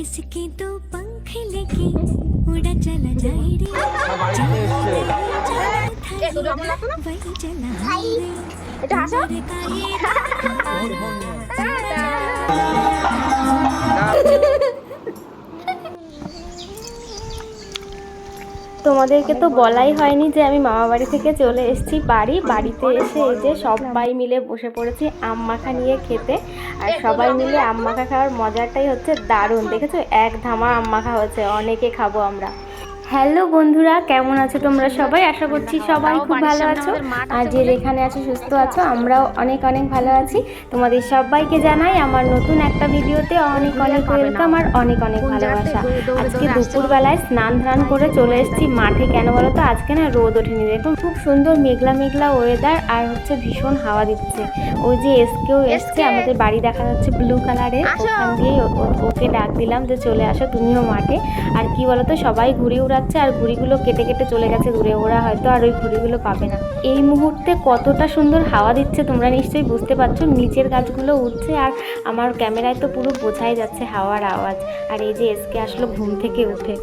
किसके तो पंख लगे उड़ा चला जाए रे। वही चला जाए তোমাদেরকে তো বলাই হয়নি যে আমি মামা বাড়ি থেকে চলে এসেছি বাড়ি। বাড়িতে এসে এই যে সবাই মিলে বসে পড়েছি আম মাখা নিয়ে খেতে। আর সবাই মিলে আম মাখা খাওয়ার মজাটাই হচ্ছে দারুণ। দেখেছ? এক ধামা আম মাখা হচ্ছে অনেকে খাব আমরা। হ্যালো বন্ধুরা কেমন আছো তোমরা সবাই? আশা করছি সবাই খুব ভালো আছো। আর যে যেখানে আছো সুস্থ আছো। আমরাও অনেক অনেক ভালো আছি। তোমাদের সবাইকে জানাই আমার নতুন একটা ভিডিওতে অনেক অনেক ওয়েলকাম আর অনেক অনেক ভালোবাসা। আজকে দুপুরবেলায় স্নান ধান করে চলে এসেছি মাঠে। কেন বলো তো? আজকে না রোদ ওঠেনি। দেখুন খুব সুন্দর মেঘলা মেঘলা ওয়েদার আর হচ্ছে ভীষণ হাওয়া দিচ্ছে। ওই যে এসকেও এসছে আমাদের বাড়ি দেখা যাচ্ছে ব্লু কালারের ওখান দিয়ে ওকে ডাক দিলাম যে চলে আসো তুমিও মাঠে। আর কি বলো তো সবাই ঘুড়ি উড়াচ্ছে আর ঘুড়িগুলো কেটে কেটে চলে গেছে দূরে। ওরা হয়তো আর ওই ঘুড়িগুলো পাবে না। এই মুহূর্তে কতটা সুন্দর হাওয়া দিচ্ছে তোমরা নিশ্চয়ই বুঝতে পারছ। নিচের গাছগুলো উঠছে আর আমার ক্যামেরায় তো পুরো বোঝাই যাচ্ছে হাওয়ার আওয়াজ। আর এই যে এসকে আসলো ঘুম থেকে উঠে।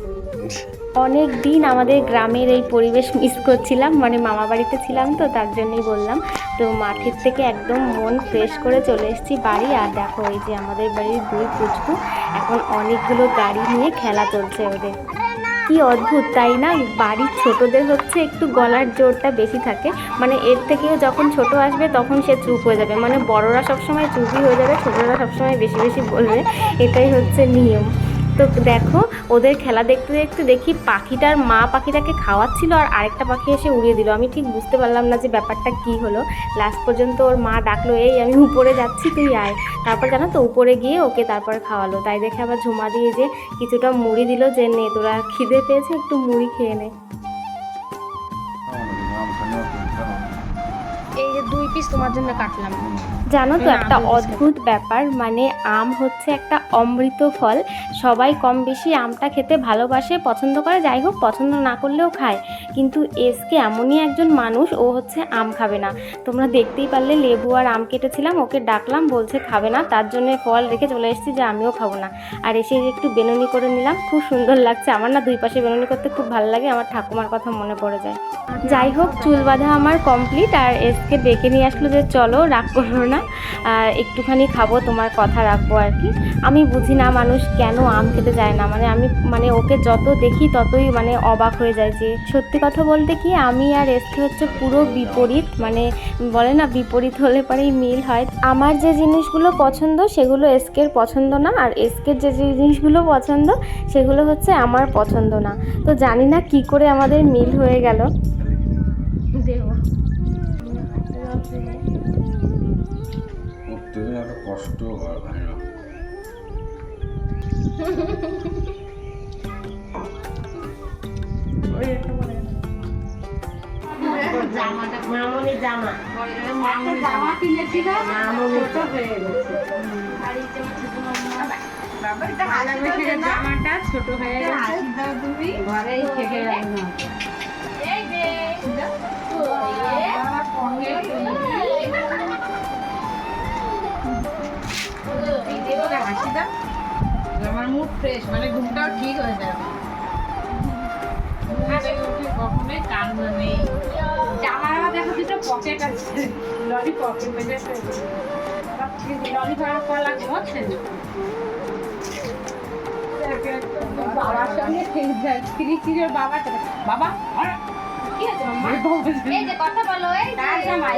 অনেক দিন আমাদের গ্রামের এই পরিবেশ মিস করছিলাম মানে মামা বাড়িতে ছিলাম তো, তার জন্যই বললাম। তো মাঠের থেকে একদম মন ফ্রেশ করে চলে এসেছি বাড়ি। আর দেখো, এই যে আমাদের বাড়ির দুই পুচকু, এখন অনেকগুলো গাড়ি নিয়ে খেলা চলছে ওদের। কি অদ্ভুত, তাই না? বাড়ির ছোটদের হচ্ছে একটু গলার জোরটা বেশি থাকে। মানে এর থেকেও যখন ছোট আসবে তখন সে চুপ হয়ে যাবে। মানে বড়রা সবসময় চুপই হয়ে যাবে, ছোটরা সবসময় বেশি বেশি বলবে। এটাই হচ্ছে নিয়ম। তো দেখো, ওদের খেলা দেখতে দেখতে দেখি পাখিটার মা পাখিটাকে খাওয়াচ্ছিল আর আরেকটা পাখি এসে উড়িয়ে দিল। আমি ঠিক বুঝতে পারলাম না যে ব্যাপারটা কি হলো। লাস্ট পর্যন্ত ওর মা ডাকলো, এই, আমি উপরে যাচ্ছি, তুই আয়। তারপর জানো তো, উপরে গিয়ে ওকে তারপর খাওয়ালো। তাই দেখে আবার ঝুমা দিয়ে যে কিছুটা মুড়ি দিল যে, নে, তোরা খিদে পেয়েছে, একটু মুড়ি খেয়ে নে। এই যে দুই পিস তোমার জন্য কাটলাম। জানো তো একটা অদ্ভুত ব্যাপার মানে আম হচ্ছে একটা অমৃত ফল। সবাই কম বেশি আমটা খেতে ভালোবাসে পছন্দ করে যাই হোক পছন্দ না করলেও খায়। কিন্তু এসকে এমনই একজন মানুষ ও হচ্ছে আম খাবে না। তোমরা দেখতেই পারলে লেবু আর আম কেটেছিলাম ওকে ডাকলাম বলছে খাবে না তার জন্য ফল রেখে চলে এসেছি যে আমিও খাব না। আর এসে একটু বেনুনি করে নিলাম খুব সুন্দর লাগছে। আমার না দুই পাশে বেনুনি করতে খুব ভালো লাগে আমার ঠাকুমার কথা মনে পড়ে যায়। যাই হোক চুল বাঁধা আমার কমপ্লিট আর এসকে ডেকে নিয়ে আসলো যে চলো রাগ করো না। আর একটুখানি খাব, তোমার কথা রাখব আর কি। আমি বুঝি না মানুষ কেন আম খেতে যায় না? মানে আমি মানে ওকে যত দেখি ততই মানে অবাক হয়ে যায় যে, সত্যি কথা বলতে কি আমি আর এসকে হচ্ছে পুরো বিপরীত মানে বলে না বিপরীত হলে পরেই মিল হয়। আমার যে জিনিসগুলো পছন্দ সেগুলো এসকের পছন্দ না, আর এসকের যে জিনিসগুলো পছন্দ সেগুলো হচ্ছে আমার পছন্দ না। তো জানি না কি করে আমাদের মিল হয়ে গেল। কষ্ট হয় ভাই না জামাটা ছোট হয়ে গেছে ঘরেই থেকে দাও আমার মুড ফ্রেশ মানে ঘুমটাও ঠিক হয়ে যাবে ঘুম থেকে উঠে কখনোই কান্না নেই জামার দেখো দুটো পকেট আছে ললি পকেট ললি লাগবে হচ্ছে বাবার সঙ্গে ফিরি ফিরে বাবা বাবা কি আছে এই যে কথা বলো এই জামাই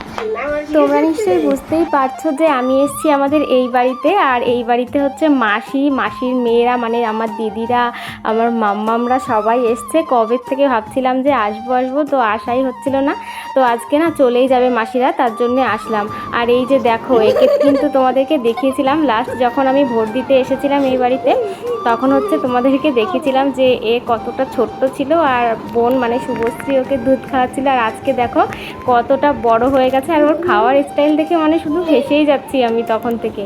তোমরা নিশ্চয়ই বুঝতেই পারছ যে আমি এসেছি আমাদের এই বাড়িতে, আর এই বাড়িতে হচ্ছে মাসি, মাসির মেয়েরা মানে আমার দিদিরা, আমার মাম্মামরা সবাই এসছে। কবে থেকে ভাবছিলাম যে আসব আসব তো আশাই হচ্ছিল না। তো আজকে না চলেই যাবে মাসিরা, তার জন্য আসলাম। আর এই যে দেখো, একে কিন্তু তোমাদেরকে দেখিয়েছিলাম। লাস্ট যখন আমি ভোট দিতে এসেছিলাম এই বাড়িতে, তখন হচ্ছে তোমাদেরকে দেখেছিলাম যে এ কতটা ছোট্ট ছিল, আর বোন মানে শুভশ্রী ওকে দুধ খাওয়াচ্ছিল। আর আজকে দেখো কতটা বড় হয়ে গেছে। আর ওর খাওয়ার স্টাইল দেখে মানে শুধু হেসেই যাচ্ছি আমি তখন থেকে।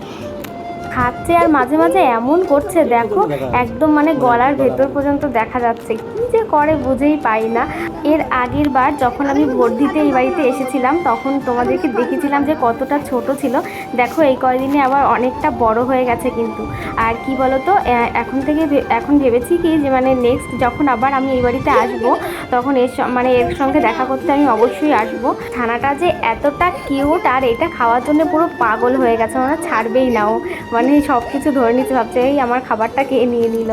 খাচ্ছে আর মাঝে মাঝে এমন করছে, দেখো, একদম মানে গলার ভেতর পর্যন্ত দেখা যাচ্ছে। কি করে বুঝেই পাই না। এর আগের বার যখন আমি ভোট দিতে এই বাড়িতে এসেছিলাম তখন তোমাদেরকে দেখেছিলাম যে কতটা ছোট ছিল। দেখো এই কয়দিনে আবার অনেকটা বড় হয়ে গেছে কিন্তু। আর কি বলতো এ- এখন থেকে ভে- এখন ভেবেছি কি যে মানে নেক্সট যখন আবার আমি এই বাড়িতে আসব তখন এর স- মানে এর সঙ্গে দেখা করতে আমি অবশ্যই আসব। ছানাটা যে এতটা কিউট আর এটা খাওয়ার জন্য পুরো পাগল হয়ে গেছে মানে ছাড়বেই না ও। মানে সব কিছু ধরে নিতে ভাবছে এই আমার খাবারটা কে নিয়ে নিল?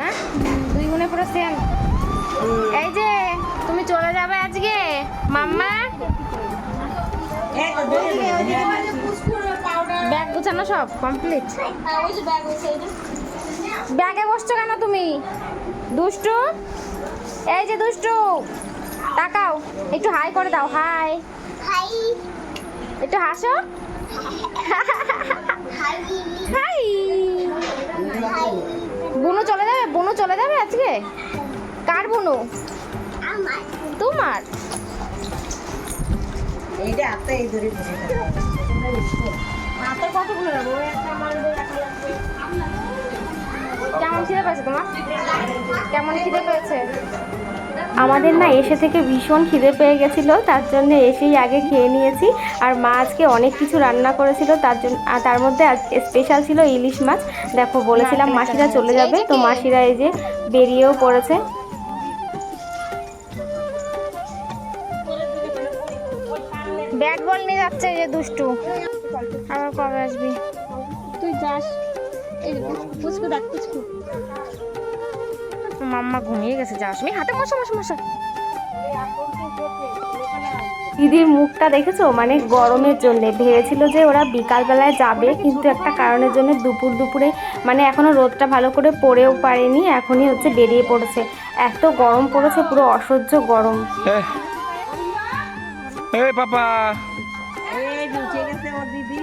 না দুই গুণে পুরো সেম মাম্মা? ব্যাগ গুছানো সব কমপ্লিট? ব্যাগে বসছো কেন তুমি? দুষ্টু? এই যে দুষ্টু তাকাও একটু হাই করে দাও হাই। একটু হাসো। হাই। বুনু চলে যাবে বুনু চলে যাবে আজকে? কার বুনু? তোমার? এইটা আত্মা এই ধরে বসে হাতের কতগুলো রাখব একটা আমার কেমন খিদে পেয়েছে তোমার? কেমন খিদে পেয়েছে? আমাদের না এসে থেকে ভীষণ খিদে পেয়ে গেছিল তার জন্য এসেই আগে খেয়ে নিয়েছি। আর মা আজকে অনেক কিছু রান্না করেছিল তার জন্য আর তার মধ্যে স্পেশাল ছিল ইলিশ মাছ। দেখো বলেছিলাম মাসিরা চলে যাবে তো মাসিরা এই যে বেরিয়েও পড়েছে। ব্যাট নিয়ে যাচ্ছে যে দুষ্টু। আবার কবে আসবি? তুই যাস। এই পুচকু দেখ পুচকু। মাম্মা ঘুমিয়ে গেছে যাস আমি হাতে মশা মশা মশা। দিদির মুখটা দেখেছ? মানে গরমের জন্য। ভেবেছিল যে ওরা বিকালবেলায় যাবে কিন্তু একটা কারণের জন্য দুপুর দুপুরে মানে এখনও রোদটা ভালো করে পড়েও পারেনি এখনই হচ্ছে বেরিয়ে পড়েছে। এত গরম পড়েছে পুরো অসহ্য গরম। পাপা। এই ঢুকে গেছে ওর দিদি।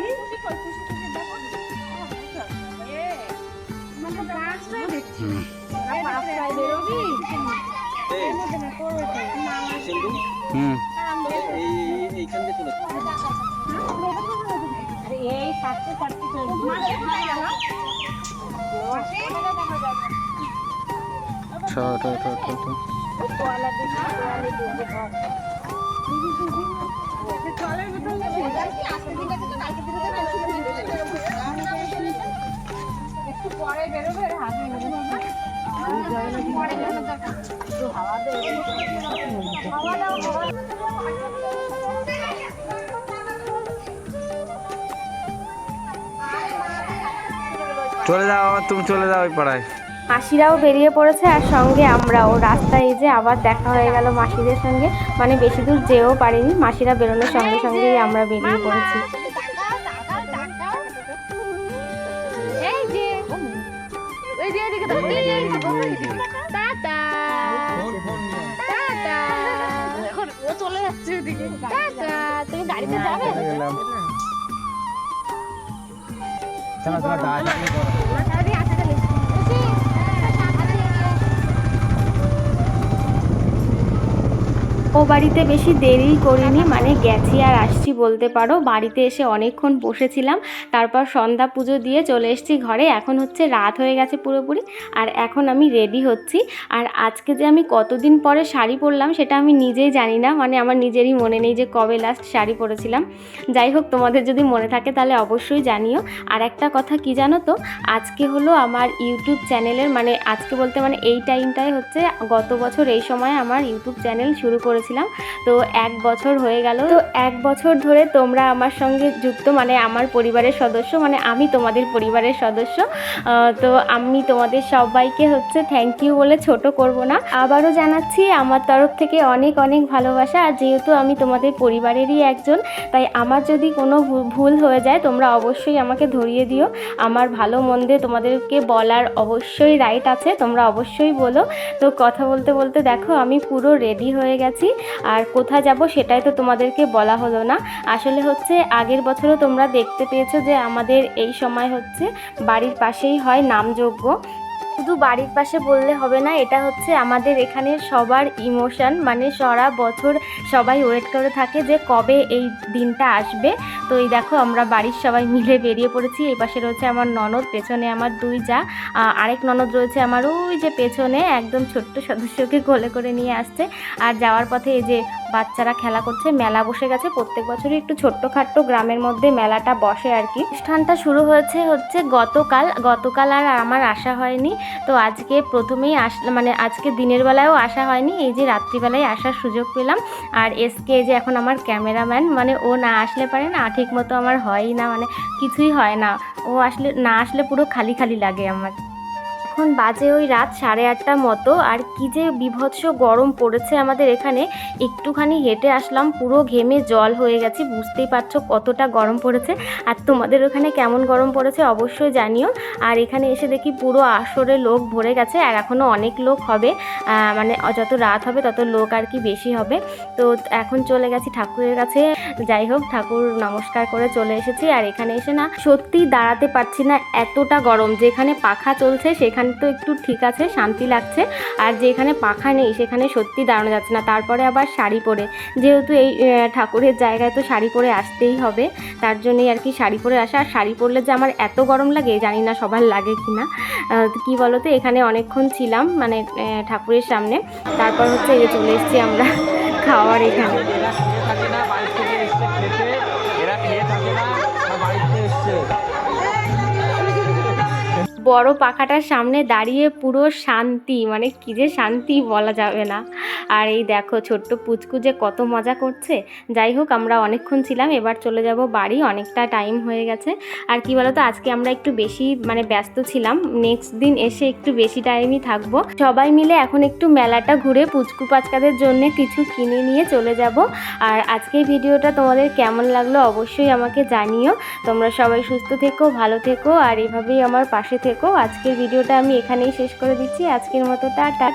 এই সাতটা সাতটা ছ ঠ চলে যাও আবার তুমি চলে যাও ওই পাড়ায়। মাসিরাও বেরিয়ে পড়েছে আর সঙ্গে আমরাও। রাস্তায় এই যে আবার দেখা হয়ে গেল মাসিদের সঙ্গে। মানে বেশি দূর যেও পারিনি মাসিরা বেরোনোর সঙ্গে সঙ্গেই আমরা বেরিয়ে পড়েছি। চলে যাচ্ছে ওদিকে তুমি গাড়িতে যাবে? সারাদিন আসা চলে ও বাড়িতে বেশি দেরি করিনি মানে গেছি আর আসছি বলতে পারো। বাড়িতে এসে অনেকক্ষণ বসেছিলাম, তারপর সন্ধ্যা পুজো দিয়ে চলে এসেছি ঘরে। এখন হচ্ছে রাত হয়ে গেছে পুরোপুরি, আর এখন আমি রেডি হচ্ছি। আর আজকে যে আমি কতদিন পরে শাড়ি পরলাম সেটা আমি নিজেই জানি না মানে আমার নিজেরই মনে নেই যে কবে লাস্ট শাড়ি পরেছিলাম। যাই হোক, তোমাদের যদি মনে থাকে তাহলে অবশ্যই জানিও। আর একটা কথা কি জানো তো, আজকে হলো আমার ইউটিউব চ্যানেলের মানে আজকে বলতে মানে এই টাইমটাই হচ্ছে গত বছর এই সময় আমার ইউটিউব চ্যানেল শুরু করেছিলাম। তো এক বছর হয়ে গেল। তো এক বছর ধরে তোমরা আমার সঙ্গে যুক্ত মানে আমার পরিবারের সদস্য মানে আমি তোমাদের পরিবারের সদস্য। তো আমি তোমাদের সবাইকে হচ্ছে থ্যাংক ইউ বলে ছোট করব না। আবারও জানাচ্ছি, আমার তরফ থেকে অনেক অনেক ভালোবাসা। আর যেহেতু আমি তোমাদের পরিবারেরই একজন, তাই আমার যদি কোনো ভুল হয়ে যায়, তোমরা অবশ্যই আমাকে ধরিয়ে দিও। আমার ভালো মন্দে তোমাদেরকে বলার অবশ্যই রাইট আছে, তোমরা অবশ্যই বলো। তো কথা বলতে বলতে দেখো, আমি পুরো রেডি হয়ে গেছি। আর কোথায় যাব সেটাই তো তোমাদেরকে বলা হলো না। আসলে হচ্ছে আগের বছরও তোমরা দেখতে পেয়েছ যে আমাদের এই সময় হচ্ছে বাড়ির পাশেই হয় নামযজ্ঞ। শুধু বাড়ির পাশে বললে হবে না, এটা হচ্ছে আমাদের এখানে সবার ইমোশন মানে সারা বছর সবাই ওয়েট করে থাকে যে কবে এই দিনটা আসবে। তো এই দেখো আমরা বাড়ির সবাই মিলে বেরিয়ে পড়েছি। এই পাশে রয়েছে আমার ননদ, পেছনে আমার দুই যা। আরেক ননদ রয়েছে আমার ওই যে পেছনে, একদম ছোট্ট সদস্যকে কোলে করে নিয়ে আসছে। আর যাওয়ার পথে এই যে বাচ্চারা খেলা করছে, মেলা বসে গেছে। প্রত্যেক বছরই একটু ছোট্টখাট্ট গ্রামের মধ্যে মেলাটা বসে আর কি। অনুষ্ঠানটা শুরু হয়েছে হচ্ছে গতকাল। গতকাল আর আমার আসা হয়নি। তো আজকে প্রথমেই আস মানে আজকে দিনের বেলায়ও আসা হয়নি, এই যে রাত্রিবেলায় আসার সুযোগ পেলাম। আর এসকে যে এখন আমার ক্যামেরাম্যান মানে ও না আসলে পারে না ঠিক মতো আমার হয়ই না মানে কিছুই হয় না। ও আসলে, না আসলে পুরো খালি খালি লাগে আমার। এখন বাজে ওই রাত সাড়ে আটটা মতো, আর কি যে বিভৎস গরম পড়েছে আমাদের এখানে। একটুখানি হেঁটে আসলাম, পুরো ঘেমে জল হয়ে গেছে, বুঝতেই পারছ কতটা গরম পড়েছে। আর তোমাদের ওখানে কেমন গরম পড়েছে অবশ্যই জানিও। আর এখানে এসে দেখি পুরো আসরে লোক ভরে গেছে, আর এখনও অনেক লোক হবে। মানে যত রাত হবে তত লোক আর কি বেশি হবে। তো এখন চলে গেছি ঠাকুরের কাছে। যাই হোক, ঠাকুর নমস্কার করে চলে এসেছি। আর এখানে এসে না সত্যি দাঁড়াতে পারছি না এতটা গরম, যেখানে পাখা চলছে সেখানে তো একটু ঠিক আছে, শান্তি লাগছে। আর যে এখানে পাখা নেই, সেখানে সত্যি দাঁড়ানো যাচ্ছে না। তারপরে আবার শাড়ি পরে। যেহেতু এই ঠাকুরের জায়গায় তো শাড়ি পরে আসতেই হবে, তার জন্যই আর কি শাড়ি পরে আসা। আর শাড়ি পরলে যে আমার এত গরম লাগে জানি না সবার লাগে কি না কী বলো তো এখানে অনেকক্ষণ ছিলাম মানে ঠাকুরের সামনে। তারপর হচ্ছে এই চলে এসেছি আমরা খাওয়ার এখানে। বড় পাখাটার সামনে দাঁড়িয়ে পুরো শান্তি মানে কি যে শান্তি বলা যাবে না। আর এই দেখো, ছোট্ট পুচকু যে কত মজা করছে। যাই হোক, আমরা অনেকক্ষণ ছিলাম, এবার চলে যাব বাড়ি, অনেকটা টাইম হয়ে গেছে। আর কি বলতো, আজকে আমরা একটু বেশি মানে ব্যস্ত ছিলাম। নেক্সট দিন এসে একটু বেশি টাইমই থাকব। সবাই মিলে এখন একটু মেলাটা ঘুরে পুচকু পাচকাদের জন্য কিছু কিনে নিয়ে চলে যাব। আর আজকে ভিডিওটা তোমাদের কেমন লাগল অবশ্যই আমাকে জানিও। তোমরা সবাই সুস্থ থেকো, ভালো থেকো, আর এভাবেই আমার পাশে থেকো। আজকের ভিডিওটা আমি এখানেই শেষ করে দিচ্ছি। আজকের মতো টাটা।